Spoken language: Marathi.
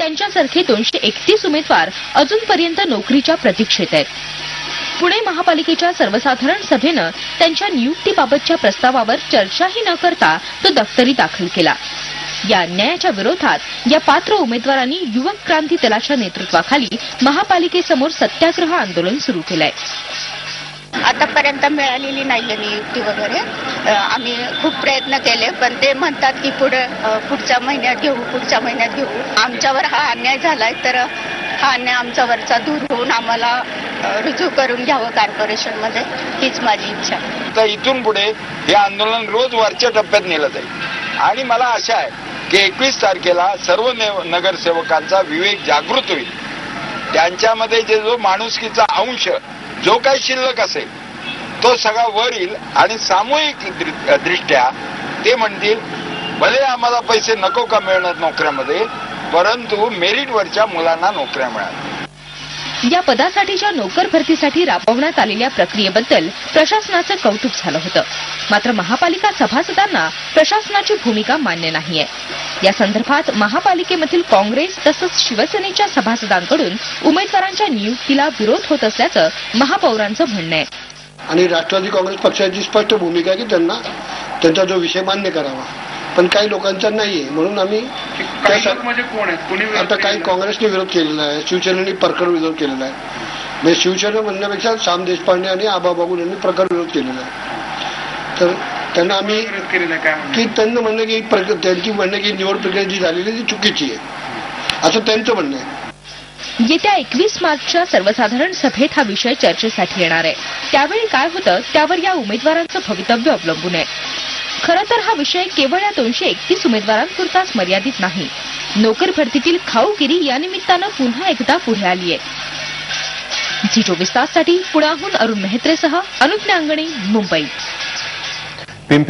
त्यांच्यासारखे दोनशे एकतीस उमेदवार अजूनपर्यंत नोकरीच्या प्रतीक्षेत आहेत. पुणे महापालिकेच्या सर्वसाधारण सभेनं त्यांच्या नियुक्तीबाबतच्या प्रस्तावावर चर्चाही न करता तो दफ्तरी दाखल केला. या अन्यायाच्या विरोधात या पात्र उमेदवारांनी युवक क्रांती दलाच्या नेतृत्वाखाली महापालिकेसमोर सत्याग्रह आंदोलन सुरू केलंय. आतापर्यंत मिळालेली नाहीये नियुक्ती वगैरे. आम्ही खूप प्रयत्न केले पण ते म्हणतात की पुढे पुढच्या महिन्यात घेऊ पुढच्या महिन्यात घेऊ. आमच्यावर हा अन्याय झालाय तर हा अन्याय आमच्यावरचा दूर होऊन आम्हाला रुजू करून घ्यावं कॉर्पोरेशनमध्ये. हीच माझी इच्छा. तर इथून पुढे हे आंदोलन रोज वरच्या टप्प्यात नेलं जाईल. आणि मला आशा आहे की एकवीस तारखेला सर्व नगरसेवकांचा विवेक जागृत होईल. त्यांच्यामध्ये जे जो माणुसकीचा अंश जो काही शिल्लक असेल तो सगळा वर येईल आणि सामूहिक दृष्ट्या ते म्हणतील भले आम्हाला पैसे नको का मिळणार नोकऱ्यामध्ये परंतु मेरिटवरच्या मुलांना नोकऱ्या मिळाल्या. या पदासाठीच्या नोकर भरतीसाठी राबवण्यात आलेल्या प्रक्रियेबद्दल प्रशासनाचं कौतुक झालं होतं. मात्र महापालिका सभासदांना प्रशासनाची भूमिका मान्य नाहीये. या संदर्भात महापालिकेमधील काँग्रेस तसंच शिवसेनेच्या सभासदांकडून उमेदवारांच्या नियुक्तीला विरोध होत असल्याचं महापौरांचं म्हणणं आहे. आणि राष्ट्रवादी काँग्रेस पक्षाची स्पष्ट भूमिका आहे की त्यांना त्यांचा जो विषय मान्य करावा. पण काही लोकांचा नाहीये म्हणून आम्ही आता काही? काँग्रेसने विरोध केलेला आहे. शिवसेनेने प्रखर विरोध केलेला आहे. म्हणजे शिवसेना म्हणण्यापेक्षा श्याम देशपांडे आणि आबा बागुल यांनी प्रखर विरोध केलेला आहे. तर त्यांना आम्ही की त्यांना म्हणणं की त्यांची म्हणणं की निवड प्रक्रिया जी झालेली ती चुकीची आहे. असं त्यांचं म्हणणं आहे. येत्या एकवीस मार्चच्या सर्वसाधारण सभेत हा विषय चर्चेसाठी येणार आहे. त्यावेळी काय होतं त्यावर या उमेदवारांचं भवितव्य अवलंबून आहे. खरं तर हा विषय केवळ या दोनशे एकतीस उमेदवारांपुरताच मर्यादित नाही. नोकर भरतीतील खाऊगिरी या निमित्तानं पुन्हा एकदा पुढे आली आहे. झी चोवीस ताससाठी पुण्याहून अरुण मेहत्रेसह अनुप नांगणे मुंबई